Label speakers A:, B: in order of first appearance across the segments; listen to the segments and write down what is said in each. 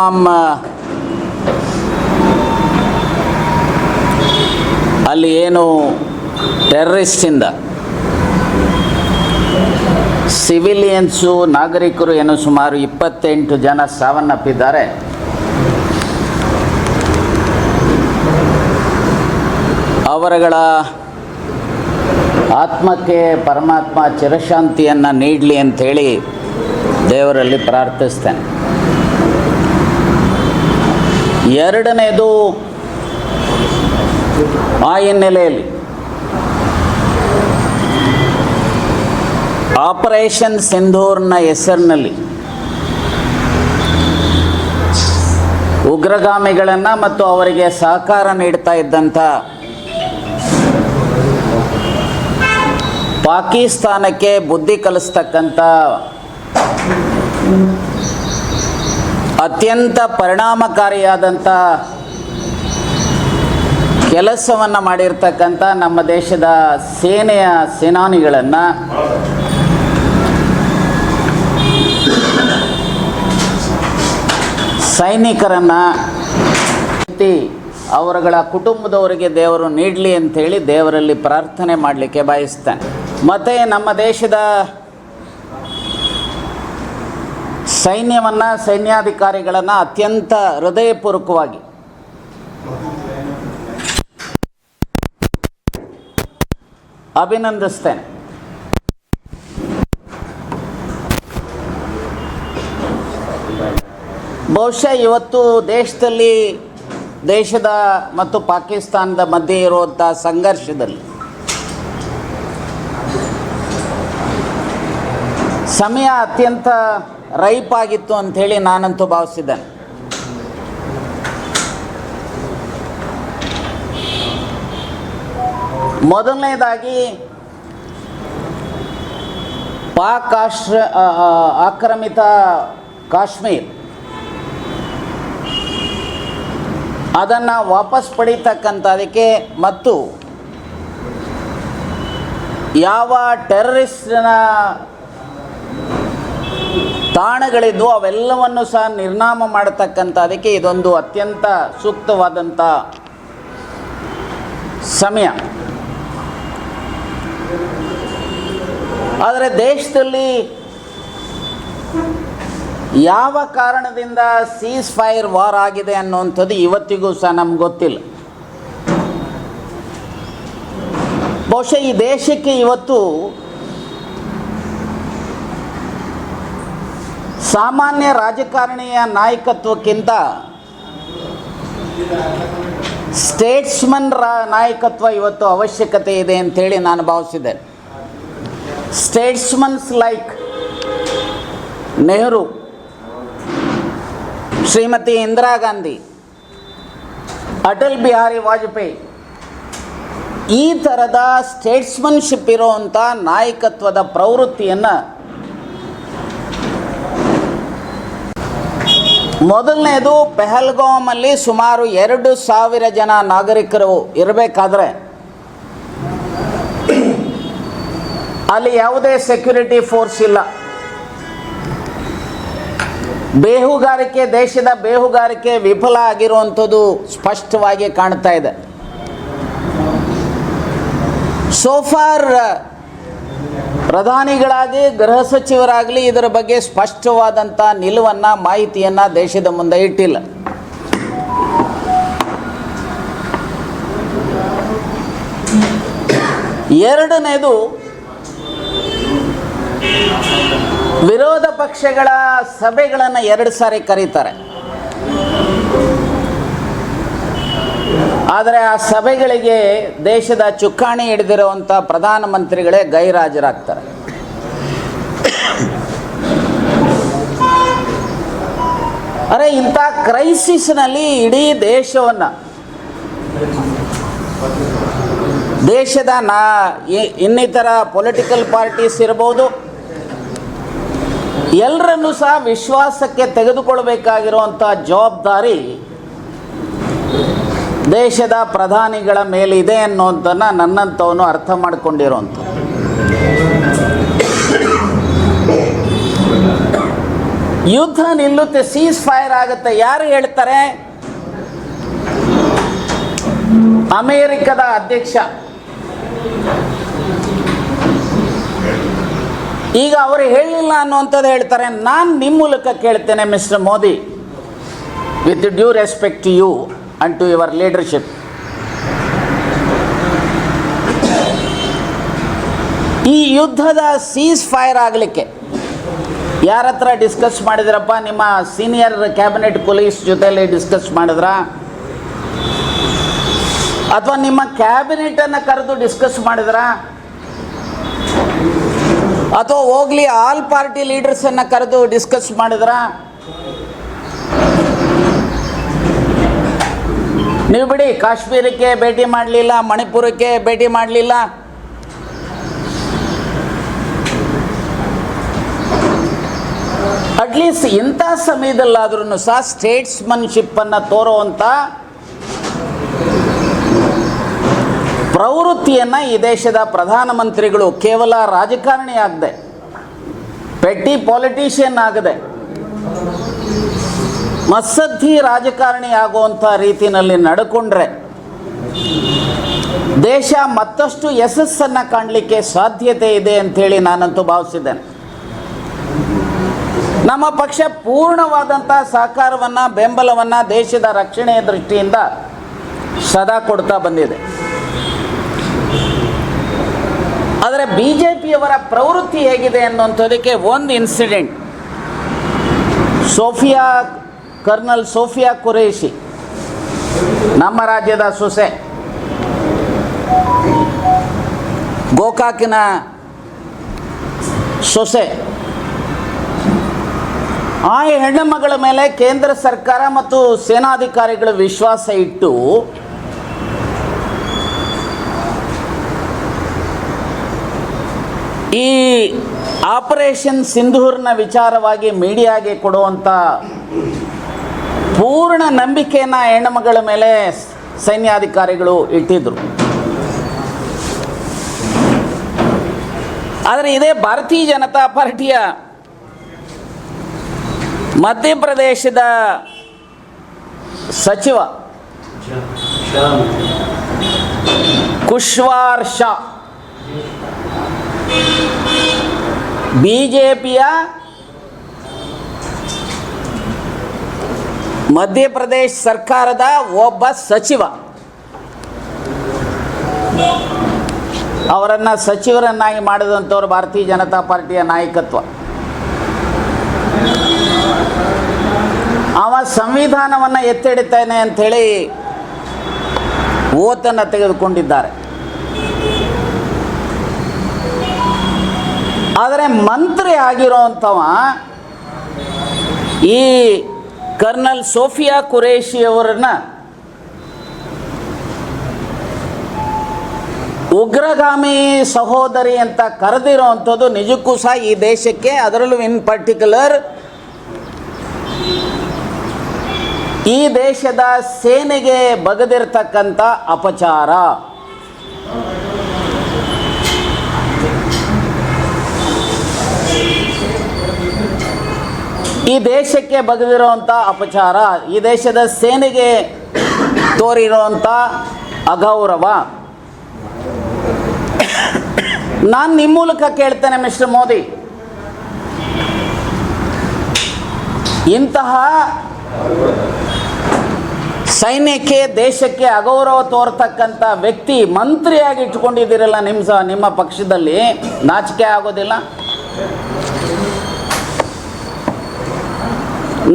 A: ಪಹಲ್ಗಾಮ್ ಅಲ್ಲಿ ಏನು ಟೆರ್ರಿಸ್ಟಿಂದ ಸಿವಿಲಿಯನ್ಸು ನಾಗರಿಕರು ಏನು ಸುಮಾರು ಇಪ್ಪತ್ತೆಂಟು ಜನ ಸಾವನ್ನಪ್ಪಿದ್ದಾರೆ. ಅವರುಗಳ ಆತ್ಮಕ್ಕೆ ಪರಮಾತ್ಮ ಚಿರಶಾಂತಿಯನ್ನು ನೀಡಲಿ ಅಂಥೇಳಿ ದೇವರಲ್ಲಿ ಪ್ರಾರ್ಥಿಸ್ತೇನೆ. ಎರಡನೇದು ಆ ಹಿನ್ನೆಲೆಯಲ್ಲಿ ಆಪರೇಷನ್ ಸಿಂಧೂರ್ನ ಹೆಸರಿನಲ್ಲಿ ಉಗ್ರಗಾಮಿಗಳನ್ನು ಮತ್ತು ಅವರಿಗೆ ಸಹಕಾರ ನೀಡ್ತಾ ಇದ್ದಂಥ ಪಾಕಿಸ್ತಾನಕ್ಕೆ ಬುದ್ಧಿ ಕಲಿಸ್ತಕ್ಕಂಥ ಅತ್ಯಂತ ಪರಿಣಾಮಕಾರಿಯಾದಂಥ ಕೆಲಸವನ್ನು ಮಾಡಿರ್ತಕ್ಕಂಥ ನಮ್ಮ ದೇಶದ ಸೇನೆಯ ಸೇನಾನಿಗಳನ್ನು ಸೈನಿಕರನ್ನು ಅವರುಗಳ ಕುಟುಂಬದವರಿಗೆ ದೇವರು ನೀಡಲಿ ಅಂಥೇಳಿ ದೇವರಲ್ಲಿ ಪ್ರಾರ್ಥನೆ ಮಾಡಲಿಕ್ಕೆ ಬಯಸ್ತಾನೆ. ಮತ್ತು ನಮ್ಮ ದೇಶದ ಸೈನ್ಯವನ್ನು ಸೈನ್ಯಾಧಿಕಾರಿಗಳನ್ನು ಅತ್ಯಂತ ಹೃದಯಪೂರ್ವಕವಾಗಿ. ಅಭಿನಂದಿಸ್ತೇನೆ. ಬಹುಶಃ ಇವತ್ತು ದೇಶದಲ್ಲಿ ದೇಶದ ಮತ್ತು ಪಾಕಿಸ್ತಾನದ ಮಧ್ಯೆ ಇರುವಂಥ ಸಂಘರ್ಷದಲ್ಲಿ ಸಮಯ ಅತ್ಯಂತ ರೈಪ್ ಆಗಿತ್ತು ಅಂಥೇಳಿ ನಾನಂತೂ ಭಾವಿಸಿದ್ದೇನೆ. ಮೊದಲನೇದಾಗಿ ಪಾಕ್ ಆಶ್ರ ಆಕ್ರಮಿತ ಕಾಶ್ಮೀರ್. ಅದನ್ನು ವಾಪಸ್ ಪಡೀತಕ್ಕಂಥದಕ್ಕೆ ಮತ್ತು ಯಾವ ಟೆರರಿಸ್ಟ್ನ ತಾಣಗಳಿದ್ದು ಅವೆಲ್ಲವನ್ನು ಸಹ ನಿರ್ನಾಮ ಮಾಡತಕ್ಕಂಥ, ಅದಕ್ಕೆ ಇದೊಂದು ಅತ್ಯಂತ ಸೂಕ್ತವಾದಂಥ ಸಮಯ. ಆದರೆ ದೇಶದಲ್ಲಿ ಯಾವ ಕಾರಣದಿಂದ ಸೀಸ್ ಫೈರ್ ವಾರ್ ಆಗಿದೆ ಅನ್ನುವಂಥದ್ದು ಇವತ್ತಿಗೂ ಸಹ ನಮ್ಗೆ ಗೊತ್ತಿಲ್ಲ. ಬಹುಶಃ ಈ ದೇಶಕ್ಕೆ ಇವತ್ತು ಸಾಮಾನ್ಯ ರಾಜಕಾರಣಿಯ ನಾಯಕತ್ವಕ್ಕಿಂತ ಸ್ಟೇಟ್ಸ್ಮನ್ ನಾಯಕತ್ವ ಇವತ್ತು ಅವಶ್ಯಕತೆ ಇದೆ ಅಂತೇಳಿ ನಾನು ಭಾವಿಸಿದೆ ಸ್ಟೇಟ್ಸ್ಮನ್ಸ್ ಲೈಕ್ ನೆಹರು, ಶ್ರೀಮತಿ ಇಂದಿರಾ ಗಾಂಧಿ, ಅಟಲ್ ಬಿಹಾರಿ ವಾಜಪೇಯಿ, ಈ ಥರದ ಸ್ಟೇಟ್ಸ್ಮನ್ಶಿಪ್ ಇರೋವಂಥ ನಾಯಕತ್ವದ ಪ್ರವೃತ್ತಿಯನ್ನು ಮೊದಲನೇದು ಪೆಹಲ್ಗಾಮಲ್ಲಿ ಸುಮಾರು ಎರಡು ಸಾವಿರ ಜನ ನಾಗರಿಕರು ಇರಬೇಕಾದ್ರೆ ಅಲ್ಲಿ ಯಾವುದೇ ಸೆಕ್ಯೂರಿಟಿ ಫೋರ್ಸ್ ಇಲ್ಲ. ಬೇಹುಗಾರಿಕೆ, ದೇಶದ ಬೇಹುಗಾರಿಕೆ ವಿಫಲ ಆಗಿರುವಂಥದ್ದು ಸ್ಪಷ್ಟವಾಗಿ ಕಾಣ್ತಾ ಇದೆ. ಸೋಫಾರ್ ಪ್ರಧಾನಿಗಳಾಗಿ ಗೃಹ ಸಚಿವರಾಗಲಿ ಇದರ ಬಗ್ಗೆ ಸ್ಪಷ್ಟವಾದಂಥ ನಿಲುವನ್ನು, ಮಾಹಿತಿಯನ್ನು ದೇಶದ ಮುಂದೆ ಇಟ್ಟಿಲ್ಲ. ಎರಡನೇದು, ವಿರೋಧ ಪಕ್ಷಗಳ ಸಭೆಗಳನ್ನು ಎರಡು ಸಾರಿ ಕರೀತಾರೆ. ಆದರೆ ಆ ಸಭೆಗಳಿಗೆ ದೇಶದ ಚುಕ್ಕಾಣಿ ಹಿಡಿದಿರುವಂಥ ಪ್ರಧಾನಮಂತ್ರಿಗಳೇ ಗೈರಾಜರಾಗ್ತಾರೆ. ಅರೆ ಇಂಥ ಕ್ರೈಸಿಸ್ನಲ್ಲಿ ಇಡೀ ದೇಶವನ್ನು ದೇಶದ ನಾ ಇನ್ನಿತರ ಪೊಲಿಟಿಕಲ್ ಪಾರ್ಟೀಸ್ ಇರ್ಬೋದು ಎಲ್ಲರನ್ನೂ ಸಹ ವಿಶ್ವಾಸಕ್ಕೆ ತೆಗೆದುಕೊಳ್ಬೇಕಾಗಿರುವಂಥ ಜವಾಬ್ದಾರಿ ದೇಶದ ಪ್ರಧಾನಿಗಳ ಮೇಲಿದೆ ಅನ್ನೋದನ್ನು ನನ್ನಂಥವನು ಅರ್ಥ ಮಾಡಿಕೊಂಡಿರುವಂಥ ಯುದ್ಧ ನಿಲ್ಲುತ್ತೆ ಸೀಸ್ ಫೈರ್ ಆಗುತ್ತೆ. ಯಾರು ಹೇಳ್ತಾರೆ? ಅಮೇರಿಕದ ಅಧ್ಯಕ್ಷ. ಈಗ ಅವರು ಹೇಳಿಲ್ಲ ಅನ್ನುವಂಥದ್ದು ಹೇಳ್ತಾರೆ. ನಾನು ನಿಮ್ಮ ಮೂಲಕ ಕೇಳ್ತೇನೆ mister Modi. With due respect you. And to your leadership ಈ ಯುದ್ಧದ ಸೀಸ್ ಫೈರ್ ಆಗಲಿಕ್ಕೆ ಯಾರ ಹತ್ರ ಡಿಸ್ಕಸ್ ಮಾಡಿದ್ರಪ್ಪ? ನಿಮ್ಮ ಸೀನಿಯರ್ ಕ್ಯಾಬಿನೆಟ್ ಪೊಲೀಸ್ ಜೊತೆಯಲ್ಲಿ ಡಿಸ್ಕಸ್ ಮಾಡಿದ್ರಾ? ಅಥವಾ ನಿಮ್ಮ ಕ್ಯಾಬಿನೆಟನ್ನು ಕರೆದು ಡಿಸ್ಕಸ್ ಮಾಡಿದ್ರಾ? ಅಥವಾ ಹೋಗ್ಲಿ ಆಲ್ ಪಾರ್ಟಿ ಲೀಡರ್ಸನ್ನು ಕರೆದು ಡಿಸ್ಕಸ್ ಮಾಡಿದ್ರಾ? ನೀವು ಬಿಡಿ, ಕಾಶ್ಮೀರಕ್ಕೆ ಭೇಟಿ ಮಾಡಲಿಲ್ಲ, ಮಣಿಪುರಕ್ಕೆ ಭೇಟಿ ಮಾಡಲಿಲ್ಲ. ಅಟ್ಲೀಸ್ಟ್ ಇಂಥ ಸಮಯದಲ್ಲಾದ್ರೂ ಸಹ ಸ್ಟೇಟ್ಸ್ಮನ್ಶಿಪ್ಪನ್ನು ತೋರುವಂಥ ಪ್ರವೃತ್ತಿಯನ್ನು ಈ ದೇಶದ ಪ್ರಧಾನಮಂತ್ರಿಗಳು ಕೇವಲ ರಾಜಕಾರಣಿ ಆಗದೆ ಪೆಟ್ಟಿ ಪಾಲಿಟಿಷಿಯನ್ ಆಗದೆ. ಮತ್ಸದ್ಧಿ ರಾಜಕಾರಣಿ ಆಗುವಂಥ ರೀತಿಯಲ್ಲಿ ನಡ್ಕೊಂಡ್ರೆ ದೇಶ ಮತ್ತಷ್ಟು ಯಶಸ್ಸನ್ನು ಕಾಣಲಿಕ್ಕೆ ಸಾಧ್ಯತೆ ಇದೆ ಅಂಥೇಳಿ ನಾನಂತೂ ಭಾವಿಸಿದ್ದೇನೆ. ನಮ್ಮ ಪಕ್ಷ ಪೂರ್ಣವಾದಂಥ ಸಹಕಾರವನ್ನು, ಬೆಂಬಲವನ್ನು ದೇಶದ ರಕ್ಷಣೆಯ ದೃಷ್ಟಿಯಿಂದ ಸದಾ ಕೊಡ್ತಾ ಬಂದಿದೆ. ಆದರೆ ಬಿ ಜೆ ಪಿಯವರ ಪ್ರವೃತ್ತಿ ಹೇಗಿದೆ ಅನ್ನುವಂಥದಕ್ಕೆ ಒಂದು ಇನ್ಸಿಡೆಂಟ್ ಸೋಫಿಯಾ ಕರ್ನಲ್ ಸೋಫಿಯಾ ಕುರೇಶಿ ನಮ್ಮ ರಾಜ್ಯದ ಸೊಸೆ. ಗೋಕಾಕಿನ ಸೊಸೆ. ಆ ಹೆಣ್ಣು ಮಗಳ ಮೇಲೆ ಕೇಂದ್ರ ಸರ್ಕಾರ ಮತ್ತು ಸೇನಾಧಿಕಾರಿಗಳು ವಿಶ್ವಾಸ ಇಟ್ಟು ಈ ಆಪರೇಷನ್ ಸಿಂಧೂರ್ನ ವಿಚಾರವಾಗಿ ಮೀಡಿಯಾಗೆ ಕೊಡುವಂಥ ಪೂರ್ಣ ನಂಬಿಕೆಯನ್ನು ಹೆಣ್ಣುಮಗಳ ಮೇಲೆ ಸೈನ್ಯಾಧಿಕಾರಿಗಳು ಇಟ್ಟಿದ್ದರು ಆದರೆ ಇದೇ ಭಾರತೀಯ ಜನತಾ ಪಾರ್ಟಿಯ ಮಧ್ಯಪ್ರದೇಶದ ಸಚಿವ ಕುಶ್ವಾರ್ ಶಾ. ಬಿ ಮಧ್ಯಪ್ರದೇಶ ಸರ್ಕಾರದ ಒಬ್ಬ ಸಚಿವ. ಅವರನ್ನು ಸಚಿವರನ್ನಾಗಿ ಮಾಡಿದಂಥವ್ರು ಭಾರತೀಯ ಜನತಾ ಪಾರ್ಟಿಯ ನಾಯಕತ್ವ. ಅವ ಸಂವಿಧಾನವನ್ನು ಎತ್ತಿಡುತ್ತೇನೆ ಅಂಥೇಳಿ ಓತನ್ನು ತೆಗೆದುಕೊಂಡಿದ್ದಾರೆ. ಆದರೆ ಮಂತ್ರಿ ಆಗಿರೋವಂಥವ ಈ ಕರ್ನಲ್ ಸೋಫಿಯಾ ಕುರೇಶಿ ಅವರನ್ನ ಉಗ್ರಗಾಮಿ ಸಹೋದರಿ ಅಂತ ಕರೆದಿರೋವಂಥದ್ದು ನಿಜಕ್ಕೂ ಸಹ ಈ ದೇಶಕ್ಕೆ, ಅದರಲ್ಲೂ ಇನ್ ಪರ್ಟಿಕ್ಯುಲರ್ ಈ ದೇಶದ ಸೇನೆಗೆ ಬಗದಿರ್ತಕ್ಕಂಥ ಅಪಚಾರ. ಈ ದೇಶಕ್ಕೆ ಬಗೆದಿರುವಂಥ ಅಪಚಾರ, ಈ ದೇಶದ ಸೇನೆಗೆ ತೋರಿರುವಂಥ ಅಗೌರವ. ನಾನು ನಿಮ್ಮ ಮೂಲಕ ಕೇಳ್ತೇನೆ ಮಿಸ್ಟರ್ ಮೋದಿ. ಇಂತಹ ಸೈನ್ಯಕ್ಕೆ, ದೇಶಕ್ಕೆ ಅಗೌರವ ತೋರ್ತಕ್ಕಂಥ ವ್ಯಕ್ತಿ ಮಂತ್ರಿಯಾಗಿ ಇಟ್ಕೊಂಡಿದ್ದೀರಲ್ಲ ನಿಮ್ಮ ನಿಮ್ಮ ಪಕ್ಷದಲ್ಲಿ ನಾಚಿಕೆ ಆಗೋದಿಲ್ಲ?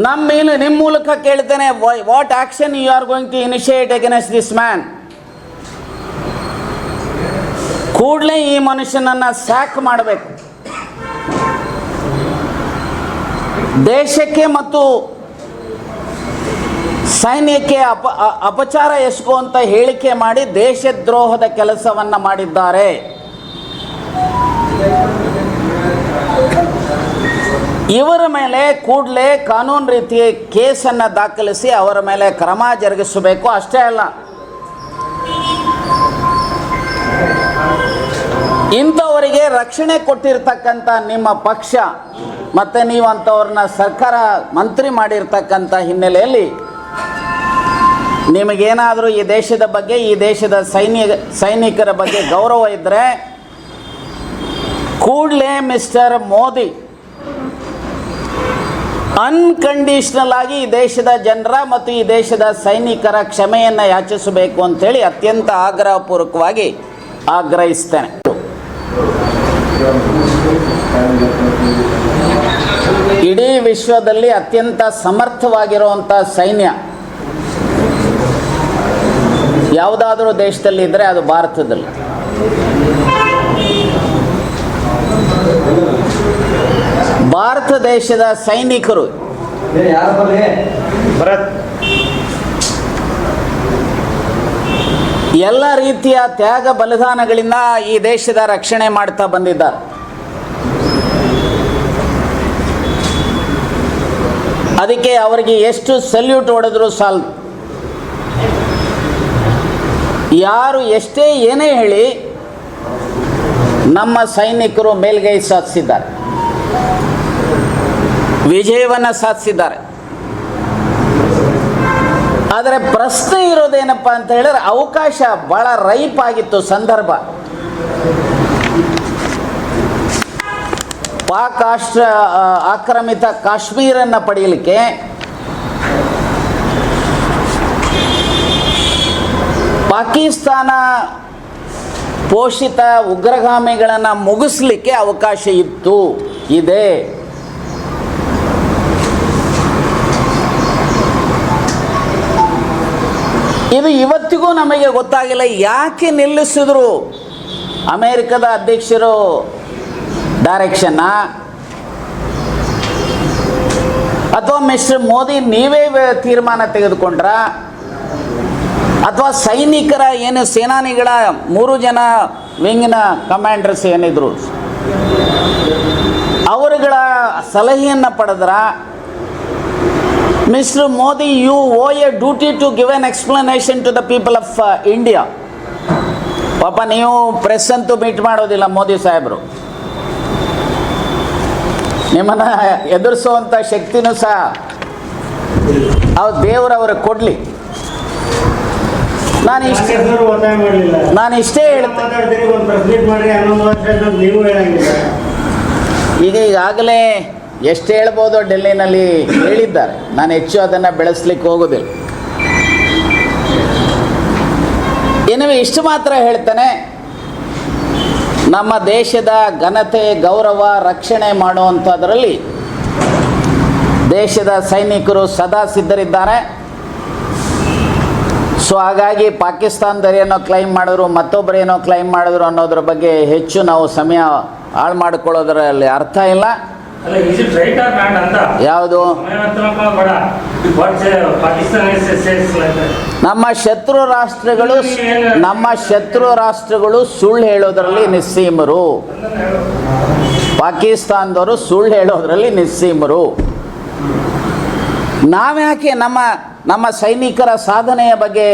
A: ನಮ್ಮ ಮೇಲೆ ನಿಮ್ಮ ಮೂಲಕ ಕೇಳ್ತೇನೆ what action you are going to initiate against this man ಕೂಡಲೇ ಈ ಮನುಷ್ಯನನ್ನು ಸ್ಯಾಕ್ ಮಾಡಬೇಕು. ದೇಶಕ್ಕೆ ಮತ್ತು ಸೈನ್ಯಕ್ಕೆ ಅಪ ಅಪಚಾರ ಅಪಚಾರ ಎಸಗುವಂತ ಹೇಳಿಕೆ ಮಾಡಿ ದೇಶದ್ರೋಹದ ಕೆಲಸವನ್ನು ಮಾಡಿದ್ದಾರೆ. ಇವರ ಮೇಲೆ ಕೂಡಲೇ ಕಾನೂನು ರೀತಿಯ ಕೇಸನ್ನು ದಾಖಲಿಸಿ ಅವರ ಮೇಲೆ ಕ್ರಮ ಜರುಗಿಸಬೇಕು. ಅಷ್ಟೇ ಅಲ್ಲ, ಇಂಥವರಿಗೆ ರಕ್ಷಣೆ ಕೊಟ್ಟಿರ್ತಕ್ಕಂಥ ನಿಮ್ಮ ಪಕ್ಷ ಮತ್ತು ನೀವು ಅಂಥವ್ರನ್ನ ಸರ್ಕಾರ ಮಂತ್ರಿ ಮಾಡಿರ್ತಕ್ಕಂಥ ಹಿನ್ನೆಲೆಯಲ್ಲಿ ನಿಮಗೇನಾದರೂ ಈ ದೇಶದ ಬಗ್ಗೆ, ಈ ದೇಶದ ಸೈನ್ಯ, ಸೈನಿಕರ ಬಗ್ಗೆ ಗೌರವ ಇದ್ದರೆ ಕೂಡಲೇ ಮಿಸ್ಟರ್ ಮೋದಿ ಅನ್ಕಂಡೀಷನಲ್ ಆಗಿ ಈ ದೇಶದ ಜನರ ಮತ್ತು ಈ ದೇಶದ ಸೈನಿಕರ ಕ್ಷಮೆಯನ್ನು ಯಾಚಿಸಬೇಕು ಅಂತೇಳಿ ಅತ್ಯಂತ ಆಗ್ರಹಪೂರ್ವಕವಾಗಿ ಆಗ್ರಹಿಸ್ತೇನೆ. ಇಡೀ ವಿಶ್ವದಲ್ಲಿ ಅತ್ಯಂತ ಸಮರ್ಥವಾಗಿರುವಂಥ ಸೈನ್ಯ ಯಾವುದಾದರೂ ದೇಶದಲ್ಲಿ ಇದ್ದರೆ ಅದು ಭಾರತದಲ್ಲಿ. ಭಾರತ ದೇಶದ ಸೈನಿಕರು.
B: ಭರತ್.
A: ಎಲ್ಲ ರೀತಿಯ ತ್ಯಾಗ ಬಲಿದಾನಗಳಿಂದ ಈ ದೇಶದ ರಕ್ಷಣೆ ಮಾಡ್ತಾ ಬಂದಿದ್ದಾರೆ. ಅದಕ್ಕೆ ಅವರಿಗೆ ಎಷ್ಟು ಸಲ್ಯೂಟ್ ಹೊಡೆದ್ರು ಸಾಲ್ ಯಾರು ಎಷ್ಟೇ ಏನೇ ಹೇಳಿ ನಮ್ಮ ಸೈನಿಕರು ಮೇಲ್ಗೈ ಸಾಧಿಸಿದ್ದಾರೆ. ವಿಜಯವನ್ನು ಸಾಧಿಸಿದ್ದಾರೆ. ಆದರೆ ಪ್ರಶ್ನೆ ಇರೋದೇನಪ್ಪ ಅಂತ ಹೇಳಿದ್ರೆ ಅವಕಾಶ ಬಹಳ ರೈಪ್ ಆಗಿತ್ತು ಸಂದರ್ಭ. ಪಾಕ್ ಆಕ್ರಮಿತ ಕಾಶ್ಮೀರನ್ನು ಪಡೆಯಲಿಕ್ಕೆ ಪಾಕಿಸ್ತಾನ ಪೋಷಿತ ಉಗ್ರಗಾಮಿಗಳನ್ನು ಮುಗಿಸ್ಲಿಕ್ಕೆ ಅವಕಾಶ ಇತ್ತು. ಇದೆ. ಇದು ಇವತ್ತಿಗೂ ನಮಗೆ ಗೊತ್ತಾಗಿಲ್ಲ ಯಾಕೆ ನಿಲ್ಲಿಸಿದ್ರು ಅಮೇರಿಕದ ಅಧ್ಯಕ್ಷರು ಡೈರೆಕ್ಷನ್ನ. ಅಥವಾ ಮಿಸ್ಟರ್ ಮೋದಿ ನೀವೇ ತೀರ್ಮಾನ ತೆಗೆದುಕೊಂಡ್ರ? ಅಥವಾ ಸೈನಿಕರ ಏನು ಸೇನಾನಿಗಳ ಮೂರು ಜನ ವಿಂಗಿನ ಕಮಾಂಡರ್ಸ್ ಏನಿದ್ರು? ಅವರುಗಳ ಸಲಹೆಯನ್ನು ಪಡೆದ್ರ? Mister Modi you owe a duty to an an to to the people of India ಪಾಪ ನೀವು ಪ್ರೆಸ್ ಅಂತೂ ಮೀಟ್ ಮಾಡೋದಿಲ್ಲ ಮೋದಿ ಸಾಹೇಬರು. ನಿಮ್ಮನ್ನು ಎದುರಿಸುವಂಥ ಶಕ್ತಿನೂ ಸಹ ಅವ್ರು ದೇವರವ್ರಿಗೆ ಕೊಡಲಿ. ನಾನು ಇಷ್ಟೇ ನಾನು ಇಷ್ಟೇ ಹೇಳ್ತೀನಿ ಈಗ ಈಗಾಗಲೇ ಎಷ್ಟು ಹೇಳ್ಬೋದು ಡೆಲ್ಲಿನಲ್ಲಿ ಹೇಳಿದ್ದಾರೆ. ನಾನು ಹೆಚ್ಚು ಅದನ್ನು ಬೆಳೆಸ್ಲಿಕ್ಕೆ ಹೋಗೋದಿಲ್ಲ. ಏನವೇ ಇಷ್ಟು ಮಾತ್ರ ಹೇಳ್ತೇನೆ. ನಮ್ಮ ದೇಶದ ಘನತೆ, ಗೌರವ, ರಕ್ಷಣೆ ಮಾಡುವಂಥದ್ರಲ್ಲಿ ದೇಶದ ಸೈನಿಕರು ಸದಾ ಸಿದ್ಧರಿದ್ದಾರೆ. ಸೊ ಹಾಗಾಗಿ ಪಾಕಿಸ್ತಾನದವ್ರು ಏನೋ ಕ್ಲೈಮ್ ಮಾಡಿದ್ರು ಮತ್ತೊಬ್ಬರು ಏನೋ ಕ್ಲೈಮ್ ಮಾಡಿದ್ರು ಅನ್ನೋದ್ರ ಬಗ್ಗೆ ಹೆಚ್ಚು ನಾವು ಸಮಯ ಹಾಳು ಮಾಡಿಕೊಳ್ಳೋದ್ರಲ್ಲಿ ಅರ್ಥ ಇಲ್ಲ. ಯಾವುದು? ನಮ್ಮ ಶತ್ರು ರಾಷ್ಟ್ರಗಳು ನಮ್ಮ ಶತ್ರು ರಾಷ್ಟ್ರಗಳು ಸುಳ್ಳು ಹೇಳೋದ್ರಲ್ಲಿ ನಿಸ್ಸೀಮರು. ಪಾಕಿಸ್ತಾನದವರು ಸುಳ್ಳು ಹೇಳೋದ್ರಲ್ಲಿ ನಿಸ್ಸೀಮರು. ನಾವ್ಯಾಕೆ ನಮ್ಮ ನಮ್ಮ ಸೈನಿಕರ ಸಾಧನೆಯ ಬಗ್ಗೆ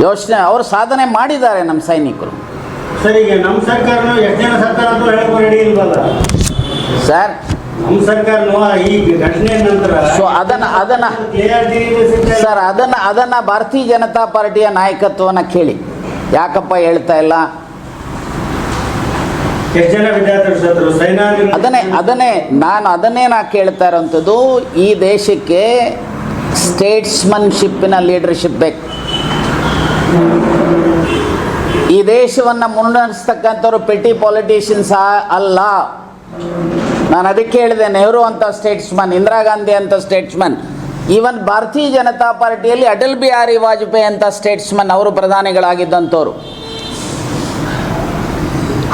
A: ಯೋಚನೆ ಅವರು ಸಾಧನೆ ಮಾಡಿದ್ದಾರೆ ನಮ್ಮ ಸೈನಿಕರು.
B: ಸರ್ ಈಗ ನಮ್ಮ ಸರ್ಕಾರನು ಎಷ್ಟು ಜನ ಸರ್ಕಾರ ಅಂತ ಹೇಳಕ್ ರೆಡಿ ಇಲ್ವಲ್ಲ?
A: ಸರ್
B: ನಮ್ಮ ಸರ್ಕಾರನು ಈ ಘಟನೆ ನಂತರ
A: ಸೊ ಅದನ್ನ ಅದನ್ನ ಸರ್ ಅದನ್ನ ಅದನ್ನ ಭಾರತೀಯ ಜನತಾ ಪಾರ್ಟಿಯ ನಾಯಕತ್ವನ ಕೇಳಿ. ಯಾಕಪ್ಪ ಹೇಳ್ತಾ ಇಲ್ಲ? ಅದನ್ನೇ ಅದನ್ನೇ ನಾನು ಅದನ್ನೇ ನಾ ಕೇಳ್ತಾ ಇರೋಂಥದ್ದು ಈ ದೇಶಕ್ಕೆ ಸ್ಟೇಟ್ಸ್ಮನ್ಶಿಪ್ಪಿನ ಲೀಡರ್ಶಿಪ್ ಬೇಕು. ಈ ದೇಶವನ್ನು ಮುನ್ನಡೆಸ್ತಕ್ಕಂಥವ್ರು ಪೆಟಿ ಪಾಲಿಟಿಷಿಯನ್ಸ್ ಅಲ್ಲ. ನಾನು ಅದಕ್ಕೆ ಹೇಳಿದೆ, ನೆಹರು ಅಂತ ಸ್ಟೇಟ್ಸ್ಮನ್ ಇಂದಿರಾ ಗಾಂಧಿ ಅಂತ ಸ್ಟೇಟ್ಸ್ಮನ್ ಈವನ್ ಭಾರತೀಯ ಜನತಾ ಪಾರ್ಟಿಯಲ್ಲಿ ಅಟಲ್ ಬಿಹಾರಿ ವಾಜಪೇಯಿ ಅಂತ ಸ್ಟೇಟ್ಸ್ಮನ್ ಅವರು ಪ್ರಧಾನಿಗಳಾಗಿದ್ದಂಥವ್ರು.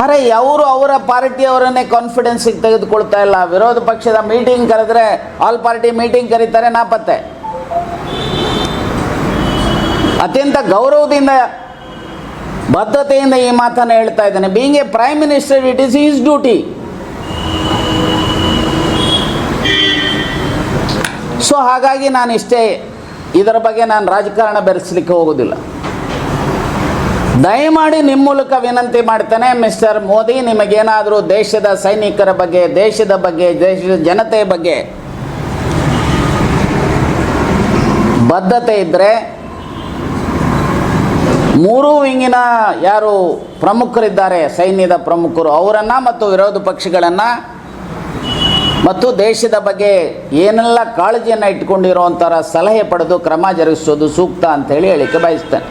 A: ಅರೆ ಅವರು ಅವರ ಪಾರ್ಟಿಯವರನ್ನೇ ಕಾನ್ಫಿಡೆನ್ಸಿಗೆ ತೆಗೆದುಕೊಳ್ತಾ ಇಲ್ಲ. ವಿರೋಧ ಪಕ್ಷದ ಮೀಟಿಂಗ್ ಕರೆದ್ರೆ ಆಲ್ ಪಾರ್ಟಿ ಮೀಟಿಂಗ್ ಕರೀತಾರೆ, ನಾಪತ್ತೆ. ಅತ್ಯಂತ ಗೌರವದಿಂದ ಬದ್ಧತೆಯಿಂದ ಈ ಮಾತನ್ನು ಹೇಳ್ತಾ ಇದ್ದೇನೆ. Being a prime minister it is is duty so ಹಾಗಾಗಿ ನಾನು ಇಷ್ಟೇ ಇದರ ಬಗ್ಗೆ ನಾನು ರಾಜಕಾರಣ ಬೆರೆಸಲಿಕ್ಕೆ ಹೋಗೋದಿಲ್ಲ. ದಯಮಾಡಿ ನಿಮ್ಮ ಮೂಲಕ ವಿನಂತಿ ಮಾಡ್ತೇನೆ ಮಿಸ್ಟರ್ ಮೋದಿ, ನಿಮಗೇನಾದರೂ ದೇಶದ ಸೈನಿಕರ ಬಗ್ಗೆ, ದೇಶದ ಬಗ್ಗೆ, ದೇಶದ ಜನತೆಯ ಬಗ್ಗೆ ಬದ್ಧತೆ ಇದ್ದರೆ ಮೂರೂ ವಿಂಗಿನ ಯಾರು ಪ್ರಮುಖರಿದ್ದಾರೆ, ಸೈನ್ಯದ ಪ್ರಮುಖರು. ಅವರನ್ನು ಮತ್ತು ವಿರೋಧ ಪಕ್ಷಗಳನ್ನು ಮತ್ತು ದೇಶದ ಬಗ್ಗೆ ಏನೆಲ್ಲ ಕಾಳಜಿಯನ್ನು ಇಟ್ಕೊಂಡಿರೋವಂಥರ ಸಲಹೆ ಪಡೆದು ಕ್ರಮ ಜರುಗಿಸೋದು ಸೂಕ್ತ ಅಂತೇಳಿ ಹೇಳಿಕೆ ಬಯಸ್ತೇನೆ.